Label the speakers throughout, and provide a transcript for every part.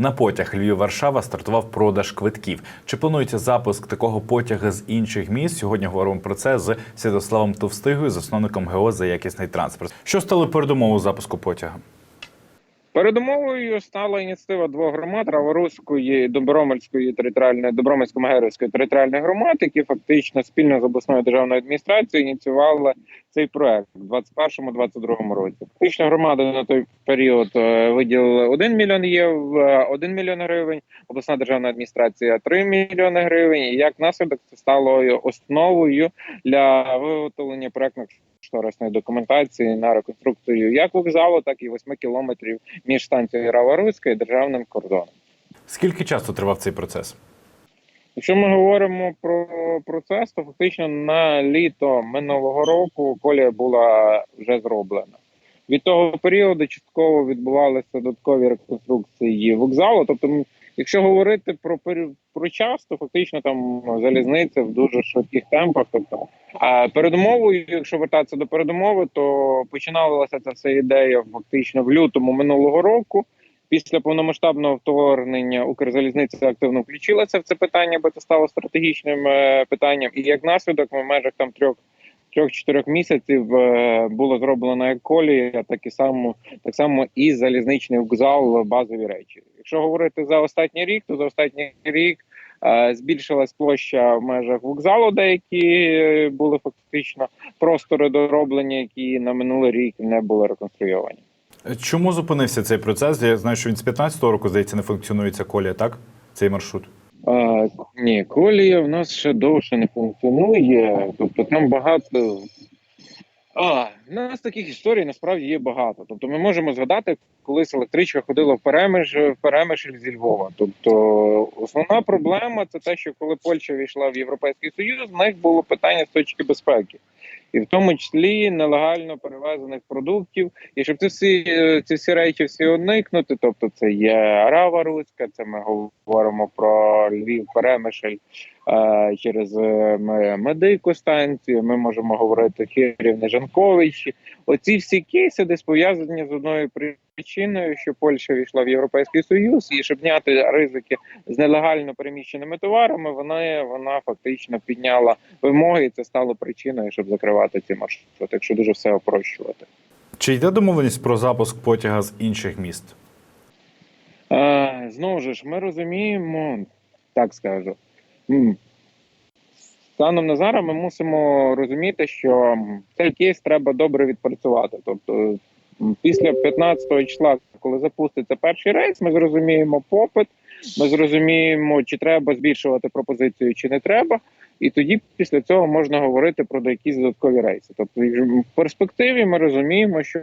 Speaker 1: На потяг Львів-Варшава стартував продаж квитків. Чи планується запуск такого потяга з інших міст? Сьогодні говоримо про це з Святославом Товстигою, засновником ГО за якісний транспорт. Що стало передумовою запуску потяга?
Speaker 2: Передумовою стала ініціатива двох громад Раворуської, Добромельської територіальної Добромельсько-Мегерівської територіальної громад, які фактично спільно з обласною державною адміністрацією ініціювали цей проект у 2021-2022 році. Фактично громада на той період е, виділила 1 мільйон євро, 1 мільйон гривень, обласна державна адміністрація 3 мільйони гривень. І як наслідок це стало основою для виготовлення проектних кошторисної документації на реконструкцію як вокзалу, так і 8 кілометрів між станцією Рава-Руська і державним кордоном.
Speaker 1: Скільки часу тривав цей процес?
Speaker 2: Якщо ми говоримо про процес, то фактично на літо минулого року колія була вже зроблена. Від того періоду частково відбувалися додаткові реконструкції вокзалу. Тобто, якщо говорити про про час, то фактично там залізниця в дуже швидких темпах. Тобто, а передумовою, якщо вертатися до передумови, то починалася ця вся ідея фактично в лютому минулого року. Після повномасштабного вторгнення Укрзалізниця активно включилася в це питання, бо це стало стратегічним е, питанням. І як наслідок, ми в межах там трьох трьох-чотирьох місяців е, було зроблено як колія, так і само так само і залізничний вокзал базові речі. Якщо говорити за останній рік, то за останній рік е, збільшилась площа в межах вокзалу, деякі е, були фактично простори дороблені, які на минулий рік не були реконструйовані.
Speaker 1: Чому зупинився цей процес? Я знаю, що він з 15-го року, здається, не функціонує ця колія, так? Цей маршрут.
Speaker 2: А, ні, колія в нас ще довше не функціонує. Тобто там багато. А, в нас таких історій насправді є багато. Тобто ми можемо згадати, колись електричка ходила в Перемиш, в Перемишль зі Львова. Тобто основна проблема це те, що коли Польща війшла в Європейський Союз, в них було питання з точки безпеки. І в тому числі нелегально перевезених продуктів, і щоб ці всі е, ці всі речі всі уникнути, тобто це є Арава Руська, це ми говоримо про Львів, Перемишель е, через е, медику станцію. Ми можемо говорити Хірів, Нежанковичі. Оці всі кейси десь пов'язані з одною причиною, що Польща війшла в Європейський Союз, і щоб зняти ризики з нелегально переміщеними товарами, вона вона фактично підняла вимоги, і це стало причиною, щоб закривати ці маршрути, якщо дуже все опрощувати.
Speaker 1: Чи йде домовленість про запуск потяга з інших міст?
Speaker 2: Е, знову ж ми розуміємо, так скажу. Станом на зараз ми мусимо розуміти, що цей кейс треба добре відпрацювати. Тобто, після 15 числа, коли запуститься перший рейс, ми зрозуміємо попит, ми зрозуміємо, чи треба збільшувати пропозицію, чи не треба. І тоді після цього можна говорити про якісь додаткові рейси. Тобто, в перспективі ми розуміємо, що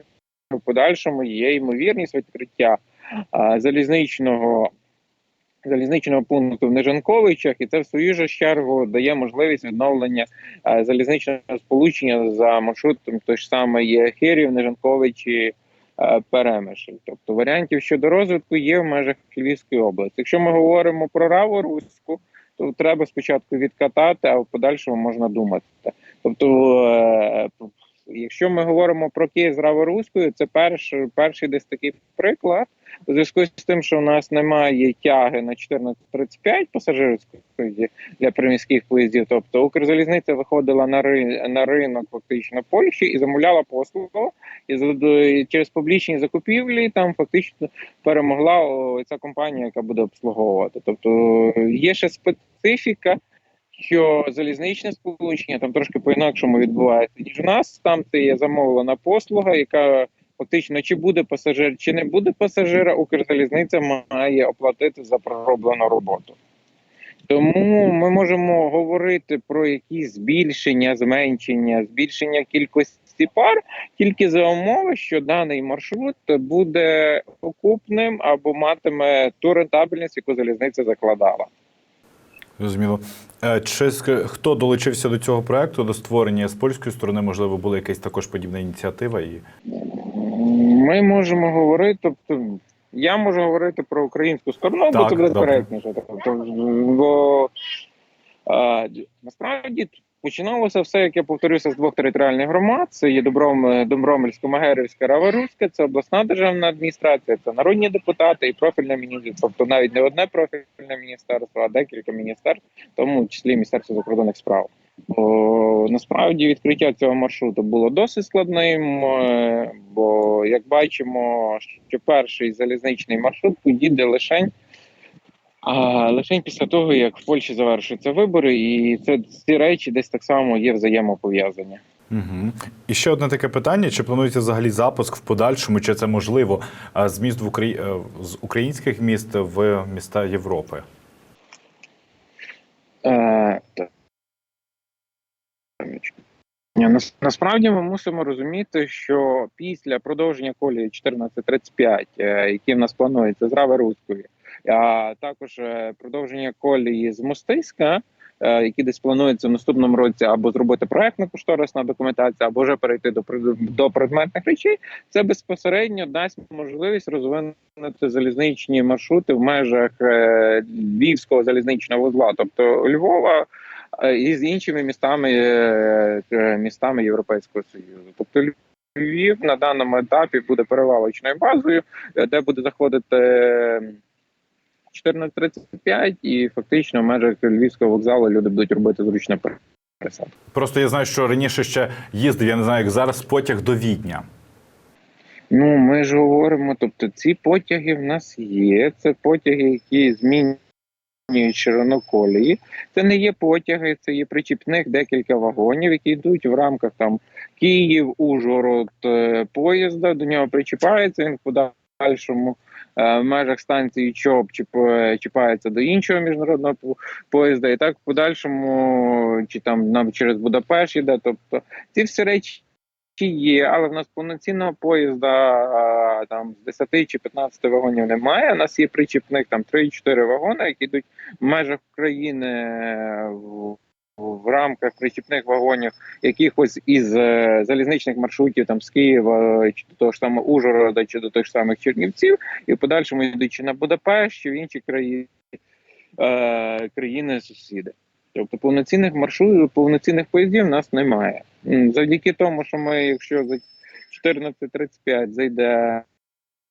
Speaker 2: в подальшому є ймовірність відкриття залізничного залізничного пункту в Нежанковичах, і це в свою ж чергу дає можливість відновлення залізничного сполучення за маршрутом той ж самий є Хирів, Нежанковичі, а, Перемишль. Тобто варіантів щодо розвитку є в межах Львівської області. Якщо ми говоримо про Раву Руську, то треба спочатку відкатати, а в подальшому можна думати. Тобто, е, якщо ми говоримо про Київ з Раворуською, це перший, перший десь такий приклад. У зв'язку з тим, що у нас немає тяги на 14.35 пасажирської для приміських поїздів, тобто Укрзалізниця виходила на ри, на ринок фактично Польщі і замовляла послугу, і і через публічні закупівлі там фактично перемогла о, ця компанія, яка буде обслуговувати. Тобто є ще специфіка що залізничне сполучення там трошки по-інакшому відбувається, ніж у нас. Там це є замовлена послуга, яка фактично чи буде пасажир, чи не буде пасажира, Укрзалізниця має оплатити за пророблену роботу. Тому ми можемо говорити про якісь збільшення, зменшення, збільшення кількості пар тільки за умови, що даний маршрут буде окупним або матиме ту рентабельність, яку залізниця закладала.
Speaker 1: Зрозуміло. Е, Чи хто долучився до цього проекту, до створення з польської сторони, можливо, була якась також подібна ініціатива? І
Speaker 2: Ми можемо говорити, тобто я можу говорити про українську сторону, бо це буде коректніше. Тобто, бо а, насправді починалося все, як я повторюся, з двох територіальних громад. Це є Добром, Добромельська, Магерівська, Раворуська, це обласна державна адміністрація, це народні депутати і профільне міністерство. Тобто навіть не одне профільне міністерство, а декілька міністерств, в тому числі Міністерство закордонних справ. Бо насправді відкриття цього маршруту було досить складним, е, бо як бачимо, що перший залізничний маршрут підійде лишень. А лише після того, як в Польщі завершуються вибори, і це ці речі десь так само є взаємопов'язані.
Speaker 1: Угу. І ще одне таке питання: чи планується взагалі запуск в подальшому, чи це можливо з міст в Украї... е, з українських міст в міста Європи?
Speaker 2: Е, так. Ні, нас- Насправді ми мусимо розуміти, що після продовження колії 1435, е, які в нас планується з Рави-Руської, а також е, продовження колії з Мостиська, е, які десь планується в наступному році або зробити проектну кошторисну документацію, або вже перейти до до предметних речей, це безпосередньо дасть можливість розвинути залізничні маршрути в межах Львівського залізничного вузла, тобто Львова. І з іншими містами е, е, містами Європейського Союзу, тобто Львів на даному етапі буде перевалочною базою, е, де буде заходити е, 14.35, і фактично в межах Львівського вокзалу люди будуть робити зручно пересадку.
Speaker 1: Просто я знаю, що раніше ще їздив, я не знаю, як зараз потяг до Відня.
Speaker 2: Ну, ми ж говоримо, тобто ці потяги в нас є. Це потяги, які змінюють ширину колії. Це не є потяги, це є причіпних декілька вагонів, які йдуть в рамках там Київ, Ужгород е, поїзда. До нього причіпається він в подальшому. е, В межах станції ЧОП чіп- чіпається до іншого міжнародного поїзда, і так в подальшому, чи там нам через Будапешт йде. Тобто ці всі речі чи є, але в нас повноцінного поїзда там з 10 чи 15 вагонів немає. У нас є причіпних там 3-4 вагони, які йдуть в межах України е, в, в рамках причіпних вагонів якихось із е, залізничних маршрутів там з Києва чи до того ж самого Ужгорода, чи до тих самих Чернівців, і в подальшому йдуть чи на Будапешт, чи в інші країни е, країни сусіди. Тобто повноцінних маршрутів, повноцінних поїздів в нас немає. Завдяки тому, що ми, якщо за 14.35 зайде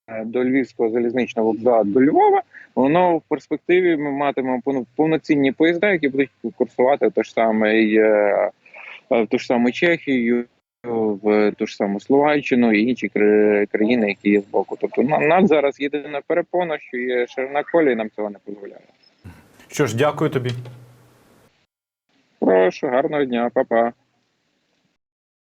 Speaker 2: е, до Львівського залізничного вокзалу до Львова, воно в перспективі ми матимемо повноцінні поїзда, які будуть курсувати в те ж саме і, е, е, в ту ж саму Чехію, в ту ж саму Словаччину і інші країни, які є збоку. Тобто на нас зараз єдина перепона, що є ширина колії, нам цього не дозволяє.
Speaker 1: Що ж, дякую тобі.
Speaker 2: Прошу, гарного дня, па-па.